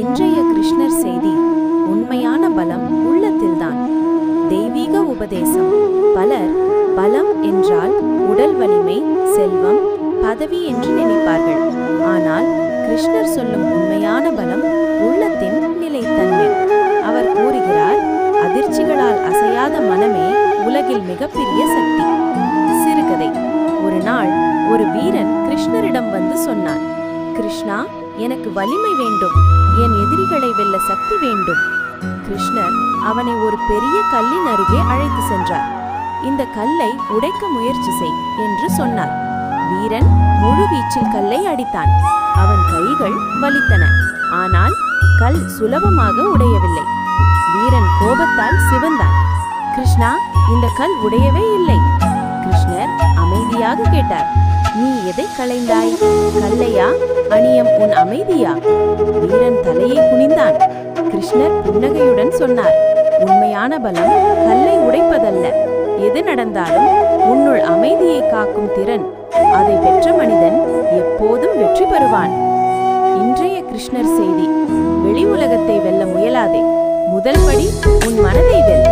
இன்றைய கிருஷ்ணர் செய்தி உண்மையான பலம் உள்ளத்தில்தான். தெய்வீக உபதேசம். பலர் பலம் என்றால் உடல் வலிமை செல்வம் பதவி என்று நினைப்பார்கள். ஆனால் கிருஷ்ணர் சொல்லும் உண்மையான பலம் உள்ளத்தின் நிலைத்தன்மை. அவர் கூறுகிறார் அதிர்ச்சிகளால் அசையாத மனமே உலகில் மிகப்பெரிய சக்தி. சிறுகதை. ஒரு நாள் ஒரு வீரன் கிருஷ்ணரிடம் வந்து சொன்னான் கிருஷ்ணா எனக்கு வலிமை வேண்டும். என் எதிரிகளை வெல்ல சக்தி வேண்டும். கிருஷ்ணர் அவனை ஒரு பெரிய கல்லின் அருகே அழைத்து சென்றார். இந்த கல்லை உடைக்க முயற்சி செய் என்று சொன்னார். வீரன் முழு வீச்சில் கல்லை அடித்தான். அவன் கைகள் வலித்தன. ஆனால் கல் சுலபமாக உடையவில்லை. வீரன் கோபத்தால் சிவந்தான். கிருஷ்ணா இந்த கல் உடையவே இல்லை. கிருஷ்ணர் அமைதியாக கேட்டார். நீ எதை களைந்தாய்? கல்லையா? அணியம் உன் அமைதியா? வீரன் தலையை குனிந்தான். கிருஷ்ணர் புன்னகையுடன் சொன்னார் உண்மையான பலம் கல்லை உடைப்பதல்ல. எது நடந்தாலும் உன்னுள் அமைதியை காக்கும் திறன். அதை பெற்ற மனிதன் எப்போதும் வெற்றி பெறுவான். இன்றைய கிருஷ்ணர் செய்தி வெளி உலகத்தை வெல்ல முயலாதே. முதல் படி உன் மனதை வெல்.